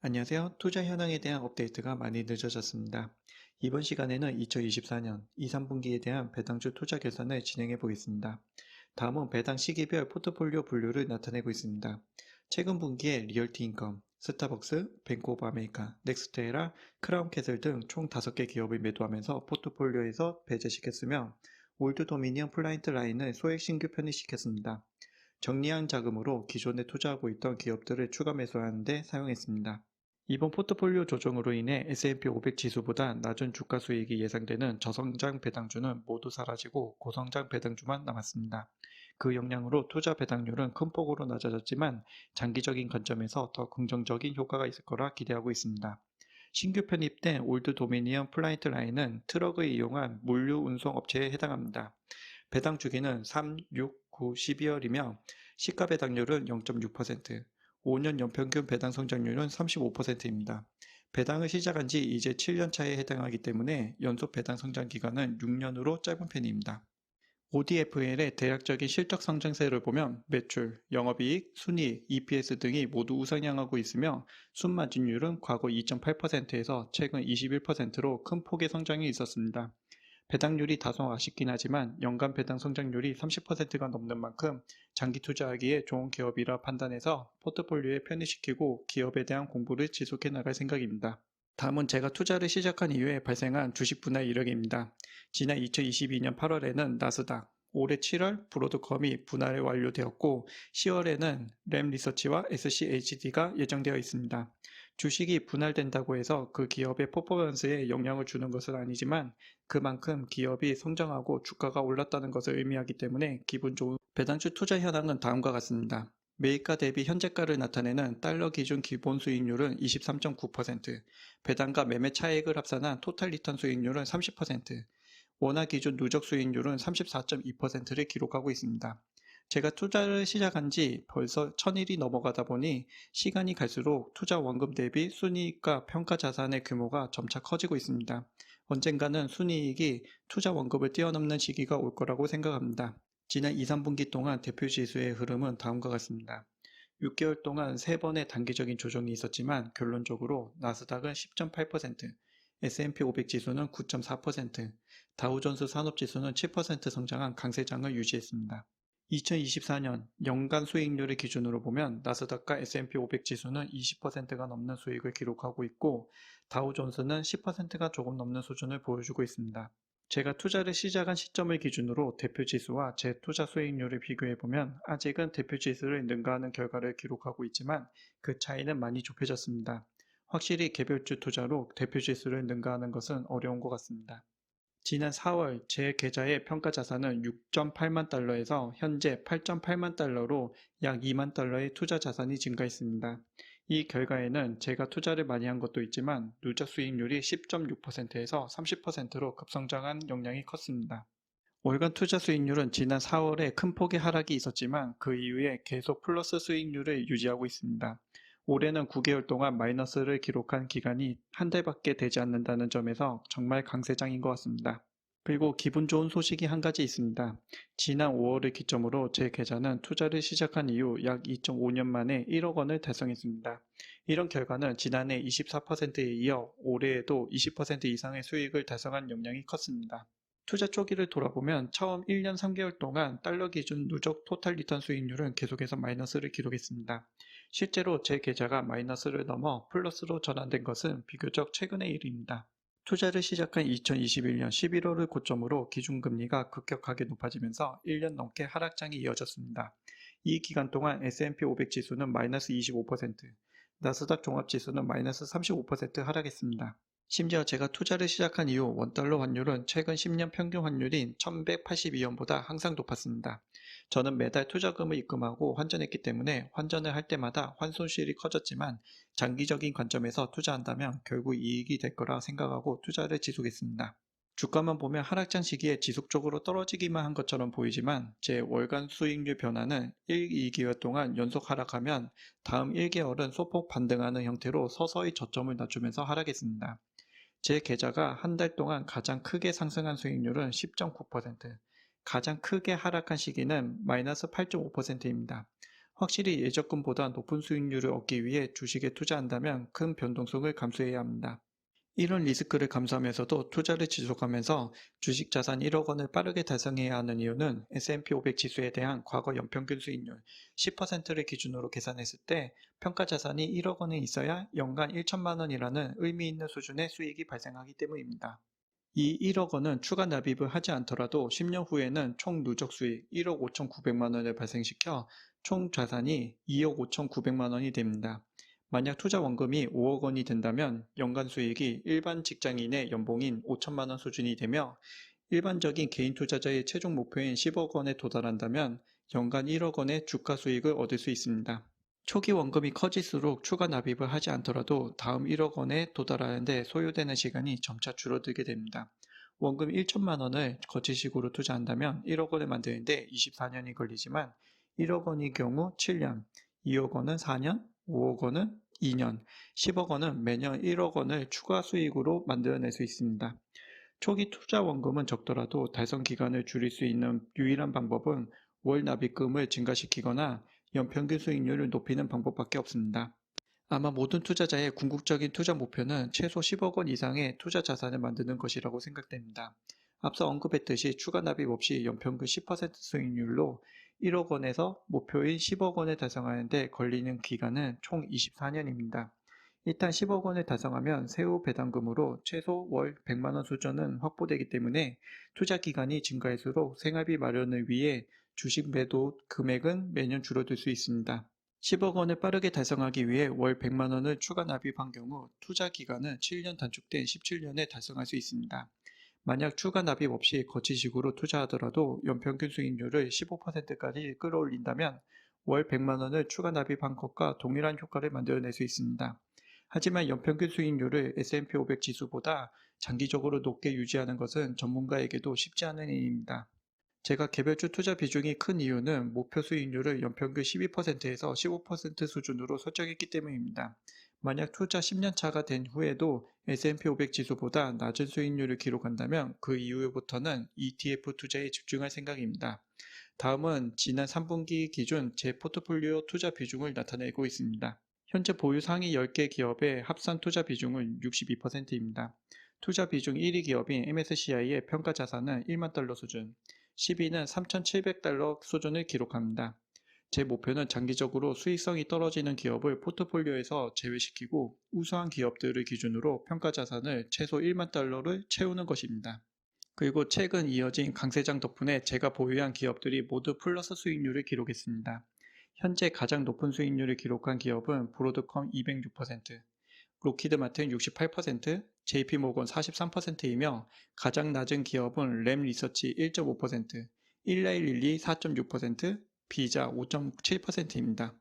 안녕하세요. 투자 현황에 대한 업데이트가 많이 늦어졌습니다. 이번 시간에는 2024년 2, 3분기에 대한 배당주 투자 결산을 진행해 보겠습니다. 다음은 배당 시기별 포트폴리오 분류를 나타내고 있습니다. 최근 분기에 리얼티 인컴, 스타벅스, 뱅크 오브 아메리카, 넥스테라, 크라운캐슬 등 총 5개 기업을 매도하면서 포트폴리오에서 배제시켰으며 올드 도미니언 플라이트 라인을 소액 신규 편입시켰습니다. 정리한 자금으로 기존에 투자하고 있던 기업들을 추가 매수하는 데 사용했습니다. 이번 포트폴리오 조정으로 인해 S&P 500 지수보다 낮은 주가 수익이 예상되는 저성장 배당주는 모두 사라지고 고성장 배당주만 남았습니다. 그 영향으로 투자 배당률은 큰 폭으로 낮아졌지만 장기적인 관점에서 더 긍정적인 효과가 있을 거라 기대하고 있습니다. 신규 편입된 올드 도미니언 플라이트 라인은 트럭을 이용한 물류 운송 업체에 해당합니다. 배당 주기는 3, 6, 9, 12월이며 시가 배당률은 0.6%, 5년 연평균 배당 성장률은 35%입니다. 배당을 시작한 지 이제 7년 차에 해당하기 때문에 연속 배당 성장 기간은 6년으로 짧은 편입니다. ODFL의 대략적인 실적 성장세를 보면 매출, 영업이익, 순이익, EPS 등이 모두 우상향하고 있으며 순마진율은 과거 2.8%에서 최근 21%로 큰 폭의 성장이 있었습니다. 배당률이 다소 아쉽긴 하지만 연간 배당 성장률이 30%가 넘는 만큼 장기 투자하기에 좋은 기업이라 판단해서 포트폴리오에 편입시키고 기업에 대한 공부를 지속해 나갈 생각입니다. 다음은 제가 투자를 시작한 이후에 발생한 주식 분할 이력입니다. 지난 2022년 8월에는 나스닥, 올해 7월 브로드컴이 분할이 완료되었고 10월에는 램 리서치와 SCHD가 예정되어 있습니다. 주식이 분할된다고 해서 그 기업의 퍼포먼스에 영향을 주는 것은 아니지만 그만큼 기업이 성장하고 주가가 올랐다는 것을 의미하기 때문에 기분 좋은 배당주 투자 현황은 다음과 같습니다. 매입가 대비 현재가를 나타내는 달러 기준 기본 수익률은 23.9%, 배당과 매매 차익을 합산한 토탈 리턴 수익률은 30%, 원화 기준 누적 수익률은 34.2%를 기록하고 있습니다. 제가 투자를 시작한 지 벌써 천일이 넘어가다 보니 시간이 갈수록 투자 원금 대비 순이익과 평가 자산의 규모가 점차 커지고 있습니다. 언젠가는 순이익이 투자 원금을 뛰어넘는 시기가 올 거라고 생각합니다. 지난 2, 3분기 동안 대표 지수의 흐름은 다음과 같습니다. 6개월 동안 3번의 단기적인 조정이 있었지만 결론적으로 나스닥은 10.8%, S&P 500 지수는 9.4%, 다우존스 산업지수는 7% 성장한 강세장을 유지했습니다. 2024년 연간 수익률을 기준으로 보면 나스닥과 S&P 500 지수는 20%가 넘는 수익을 기록하고 있고 다우존스는 10%가 조금 넘는 수준을 보여주고 있습니다. 제가 투자를 시작한 시점을 기준으로 대표 지수와 제 투자 수익률을 비교해 보면 아직은 대표 지수를 능가하는 결과를 기록하고 있지만 그 차이는 많이 좁혀졌습니다. 확실히 개별주 투자로 대표 지수를 능가하는 것은 어려운 것 같습니다. 지난 4월 제 계좌의 평가 자산은 6.8만 달러에서 현재 8.8만 달러로 약 2만 달러의 투자 자산이 증가했습니다. 이 결과에는 제가 투자를 많이 한 것도 있지만 누적 수익률이 10.6%에서 30%로 급성장한 영향이 컸습니다. 월간 투자 수익률은 지난 4월에 큰 폭의 하락이 있었지만 그 이후에 계속 플러스 수익률을 유지하고 있습니다. 올해는 9개월 동안 마이너스를 기록한 기간이 한 달밖에 되지 않는다는 점에서 정말 강세장인 것 같습니다. 그리고 기분 좋은 소식이 한 가지 있습니다. 지난 5월을 기점으로 제 계좌는 투자를 시작한 이후 약 2.5년 만에 1억 원을 달성했습니다. 이런 결과는 지난해 24%에 이어 올해에도 20% 이상의 수익을 달성한 영향이 컸습니다. 투자 초기를 돌아보면 처음 1년 3개월 동안 달러 기준 누적 토탈 리턴 수익률은 계속해서 마이너스를 기록했습니다. 실제로 제 계좌가 마이너스를 넘어 플러스로 전환된 것은 비교적 최근의 일입니다. 투자를 시작한 2021년 11월을 고점으로 기준금리가 급격하게 높아지면서 1년 넘게 하락장이 이어졌습니다. 이 기간 동안 S&P 500 지수는 마이너스 25%, 나스닥 종합지수는 마이너스 35% 하락했습니다. 심지어 제가 투자를 시작한 이후 원달러 환율은 최근 10년 평균 환율인 1182원보다 항상 높았습니다. 저는 매달 투자금을 입금하고 환전했기 때문에 환전을 할 때마다 환손실이 커졌지만 장기적인 관점에서 투자한다면 결국 이익이 될 거라 생각하고 투자를 지속했습니다. 주가만 보면 하락장 시기에 지속적으로 떨어지기만 한 것처럼 보이지만 제 월간 수익률 변화는 1, 2개월 동안 연속 하락하면 다음 1개월은 소폭 반등하는 형태로 서서히 저점을 낮추면서 하락했습니다. 제 계좌가 한 달 동안 가장 크게 상승한 수익률은 10.9%, 가장 크게 하락한 시기는 마이너스 8.5%입니다. 확실히 예적금보다 높은 수익률을 얻기 위해 주식에 투자한다면 큰 변동성을 감수해야 합니다. 이런 리스크를 감수하면서도 투자를 지속하면서 주식 자산 1억 원을 빠르게 달성해야 하는 이유는 S&P 500 지수에 대한 과거 연평균 수익률 10%를 기준으로 계산했을 때 평가 자산이 1억 원에 있어야 연간 1천만 원이라는 의미 있는 수준의 수익이 발생하기 때문입니다. 이 1억 원은 추가 납입을 하지 않더라도 10년 후에는 총 누적 수익 1억 5,900만 원을 발생시켜 총 자산이 2억 5,900만 원이 됩니다. 만약 투자 원금이 5억 원이 된다면 연간 수익이 일반 직장인의 연봉인 5천만 원 수준이 되며 일반적인 개인 투자자의 최종 목표인 10억 원에 도달한다면 연간 1억 원의 주가 수익을 얻을 수 있습니다. 초기 원금이 커질수록 추가 납입을 하지 않더라도 다음 1억 원에 도달하는데 소요되는 시간이 점차 줄어들게 됩니다. 원금 1천만 원을 거치식으로 투자한다면 1억 원을 만드는데 24년이 걸리지만 1억 원의 경우 7년, 2억 원은 4년, 5억 원은 2년, 10억 원은 매년 1억 원을 추가 수익으로 만들어낼 수 있습니다. 초기 투자 원금은 적더라도 달성 기간을 줄일 수 있는 유일한 방법은 월 납입금을 증가시키거나 연평균 수익률을 높이는 방법밖에 없습니다. 아마 모든 투자자의 궁극적인 투자 목표는 최소 10억 원 이상의 투자 자산을 만드는 것이라고 생각됩니다. 앞서 언급했듯이 추가 납입 없이 연평균 10% 수익률로 1억 원에서 목표인 10억 원을 달성하는데 걸리는 기간은 총 24년입니다. 일단 10억 원을 달성하면 세후 배당금으로 최소 월 100만 원 수준은 확보되기 때문에 투자 기간이 증가할수록 생활비 마련을 위해 주식 매도 금액은 매년 줄어들 수 있습니다. 10억 원을 빠르게 달성하기 위해 월 100만 원을 추가 납입한 경우 투자 기간은 7년 단축된 17년에 달성할 수 있습니다. 만약 추가 납입 없이 거치식으로 투자하더라도 연평균 수익률을 15%까지 끌어올린다면 월 100만 원을 추가 납입한 것과 동일한 효과를 만들어낼 수 있습니다. 하지만 연평균 수익률을 S&P 500 지수보다 장기적으로 높게 유지하는 것은 전문가에게도 쉽지 않은 일입니다. 제가 개별주 투자 비중이 큰 이유는 목표 수익률을 연평균 12%에서 15% 수준으로 설정했기 때문입니다. 만약 투자 10년 차가 된 후에도 S&P 500 지수보다 낮은 수익률을 기록한다면 그 이후부터는 ETF 투자에 집중할 생각입니다. 다음은 지난 3분기 기준 제 포트폴리오 투자 비중을 나타내고 있습니다. 현재 보유 상위 10개 기업의 합산 투자 비중은 62%입니다. 투자 비중 1위 기업인 MSCI의 평가 자산은 1만 달러 수준, 10위는 3,700달러 수준을 기록합니다. 제 목표는 장기적으로 수익성이 떨어지는 기업을 포트폴리오에서 제외시키고 우수한 기업들을 기준으로 평가 자산을 최소 1만 달러를 채우는 것입니다. 그리고 최근 이어진 강세장 덕분에 제가 보유한 기업들이 모두 플러스 수익률을 기록했습니다. 현재 가장 높은 수익률을 기록한 기업은 브로드컴 206%, 로키드 마틴 68%, JP모건 43%이며 가장 낮은 기업은 램 리서치 1.5%, 1라일릴리 4.6%, 비자 5.7%입니다.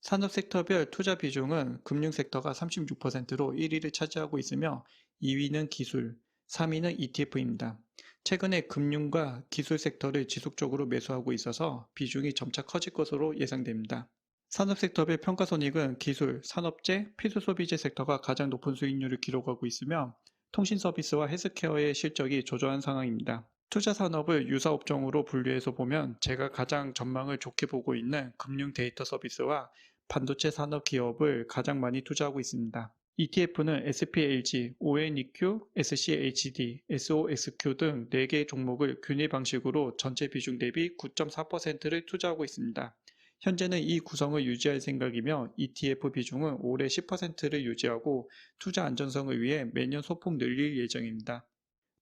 산업 섹터별 투자 비중은 금융 섹터가 36%로 1위를 차지하고 있으며 2위는 기술, 3위는 ETF입니다. 최근에 금융과 기술 섹터를 지속적으로 매수하고 있어서 비중이 점차 커질 것으로 예상됩니다. 산업 섹터별 평가 손익은 기술, 산업재, 필수 소비재 섹터가 가장 높은 수익률을 기록하고 있으며 통신 서비스와 헬스케어의 실적이 조조한 상황입니다. 투자 산업을 유사 업종으로 분류해서 보면 제가 가장 전망을 좋게 보고 있는 금융 데이터 서비스와 반도체 산업 기업을 가장 많이 투자하고 있습니다. ETF는 SPLG, ONEQ, SCHD, SOXQ 등 4개 종목을 균일 방식으로 전체 비중 대비 9.4%를 투자하고 있습니다. 현재는 이 구성을 유지할 생각이며 ETF 비중은 올해 10%를 유지하고 투자 안전성을 위해 매년 소폭 늘릴 예정입니다.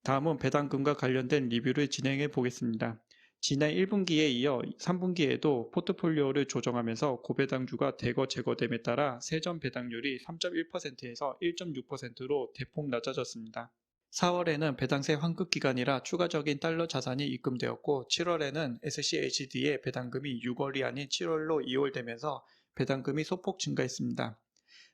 다음은 배당금과 관련된 리뷰를 진행해 보겠습니다. 지난 1분기에 이어 3분기에도 포트폴리오를 조정하면서 고배당주가 대거 제거됨에 따라 세전 배당률이 3.1%에서 1.6%로 대폭 낮아졌습니다. 4월에는 배당세 환급 기간이라 추가적인 달러 자산이 입금되었고 7월에는 SCHD의 배당금이 6월이 아닌 7월로 이월되면서 배당금이 소폭 증가했습니다.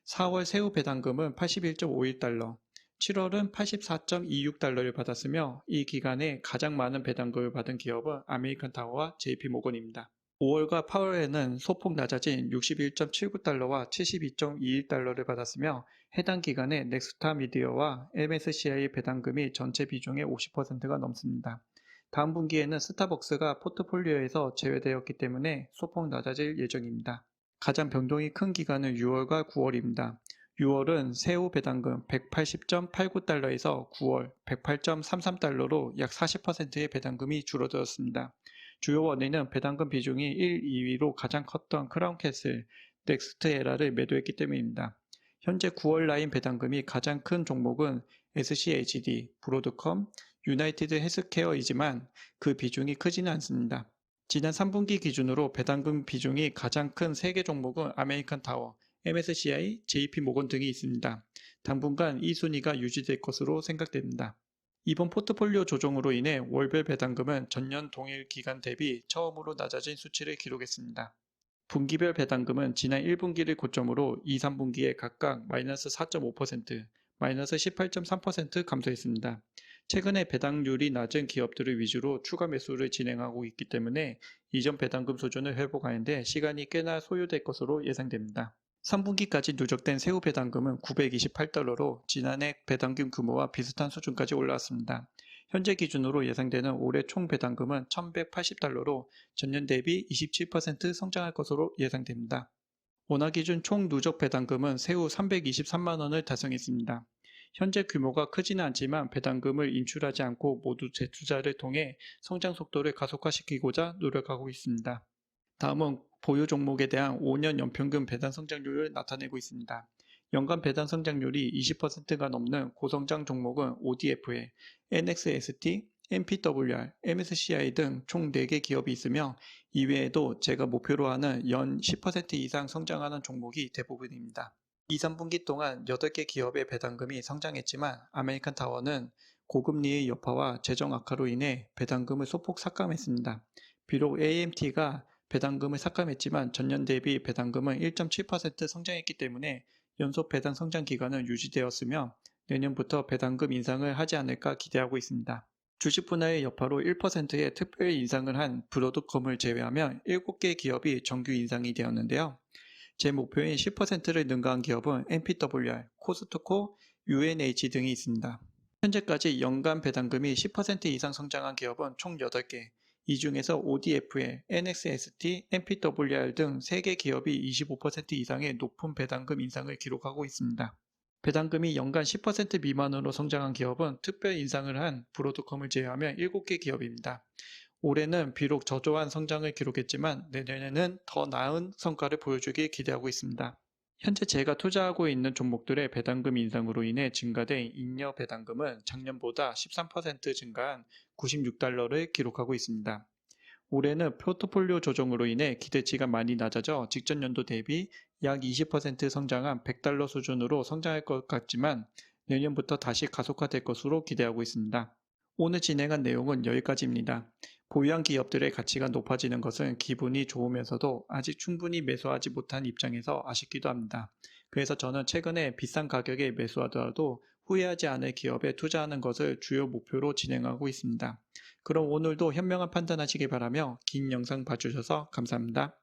4월 세후 배당금은 81.51달러, 7월은 84.26달러를 받았으며 이 기간에 가장 많은 배당금을 받은 기업은 아메리칸 타워와 JP모건입니다. 5월과 8월에는 소폭 낮아진 61.79달러와 72.21달러를 받았으며 해당 기간에 넥스타 미디어와 MSCI 배당금이 전체 비중의 50%가 넘습니다. 다음 분기에는 스타벅스가 포트폴리오에서 제외되었기 때문에 소폭 낮아질 예정입니다. 가장 변동이 큰 기간은 6월과 9월입니다. 6월은 새우 배당금 180.89달러에서 9월 108.33달러로 약 40%의 배당금이 줄어들었습니다. 주요 원인은 배당금 비중이 1, 2위로 가장 컸던 크라운캐슬, 넥스트 에라를 매도했기 때문입니다. 현재 9월 라인 배당금이 가장 큰 종목은 SCHD, 브로드컴, 유나이티드 헬스케어이지만 그 비중이 크지는 않습니다. 지난 3분기 기준으로 배당금 비중이 가장 큰 3개 종목은 아메리칸 타워, MSCI, JP 모건 등이 있습니다. 당분간 이 순위가 유지될 것으로 생각됩니다. 이번 포트폴리오 조정으로 인해 월별 배당금은 전년 동일 기간 대비 처음으로 낮아진 수치를 기록했습니다. 분기별 배당금은 지난 1분기를 고점으로 2, 3분기에 각각 마이너스 4.5%, 마이너스 18.3% 감소했습니다. 최근에 배당률이 낮은 기업들을 위주로 추가 매수를 진행하고 있기 때문에 이전 배당금 수준을 회복하는데 시간이 꽤나 소요될 것으로 예상됩니다. 3분기까지 누적된 새우 배당금은 928달러로 지난해 배당금 규모와 비슷한 수준까지 올라왔습니다. 현재 기준으로 예상되는 올해 총 배당금은 1180달러로 전년 대비 27% 성장할 것으로 예상됩니다. 원화 기준 총 누적 배당금은 새우 323만원을 달성했습니다. 현재 규모가 크지는 않지만 배당금을 인출하지 않고 모두 재투자를 통해 성장 속도를 가속화시키고자 노력하고 있습니다. 다음은 보유 종목에 대한 5년 연평균 배당 성장률을 나타내고 있습니다. 연간 배당 성장률이 20%가 넘는 고성장 종목은 ODF에 NXST, MPWR, MSCI 등 총 4개 기업이 있으며 이외에도 제가 목표로 하는 연 10% 이상 성장하는 종목이 대부분입니다. 2, 3분기 동안 8개 기업의 배당금이 성장했지만 아메리칸 타워는 고금리의 여파와 재정 악화로 인해 배당금을 소폭 삭감했습니다. 비록 AMT가 배당금을 삭감했지만 전년 대비 배당금은 1.7% 성장했기 때문에 연속 배당 성장 기간은 유지되었으며 내년부터 배당금 인상을 하지 않을까 기대하고 있습니다. 주식 분할의 여파로 1%의 특별 인상을 한 브로드컴을 제외하면 7개 기업이 정규 인상이 되었는데요. 제 목표인 10%를 능가한 기업은 MPWR, 코스트코, UNH 등이 있습니다. 현재까지 연간 배당금이 10% 이상 성장한 기업은 총 8개, 이 중에서 ODF에 NXST, MPWR 등 3개 기업이 25% 이상의 높은 배당금 인상을 기록하고 있습니다. 배당금이 연간 10% 미만으로 성장한 기업은 특별 인상을 한 브로드컴을 제외하면 7개 기업입니다. 올해는 비록 저조한 성장을 기록했지만 내년에는 더 나은 성과를 보여주길 기대하고 있습니다. 현재 제가 투자하고 있는 종목들의 배당금 인상으로 인해 증가된 잉여 배당금은 작년보다 13% 증가한 96달러를 기록하고 있습니다. 올해는 포트폴리오 조정으로 인해 기대치가 많이 낮아져 직전 연도 대비 약 20% 성장한 100달러 수준으로 성장할 것 같지만 내년부터 다시 가속화될 것으로 기대하고 있습니다. 오늘 진행한 내용은 여기까지입니다. 보유한 기업들의 가치가 높아지는 것은 기분이 좋으면서도 아직 충분히 매수하지 못한 입장에서 아쉽기도 합니다. 그래서 저는 최근에 비싼 가격에 매수하더라도 후회하지 않을 기업에 투자하는 것을 주요 목표로 진행하고 있습니다. 그럼 오늘도 현명한 판단하시기 바라며 긴 영상 봐주셔서 감사합니다.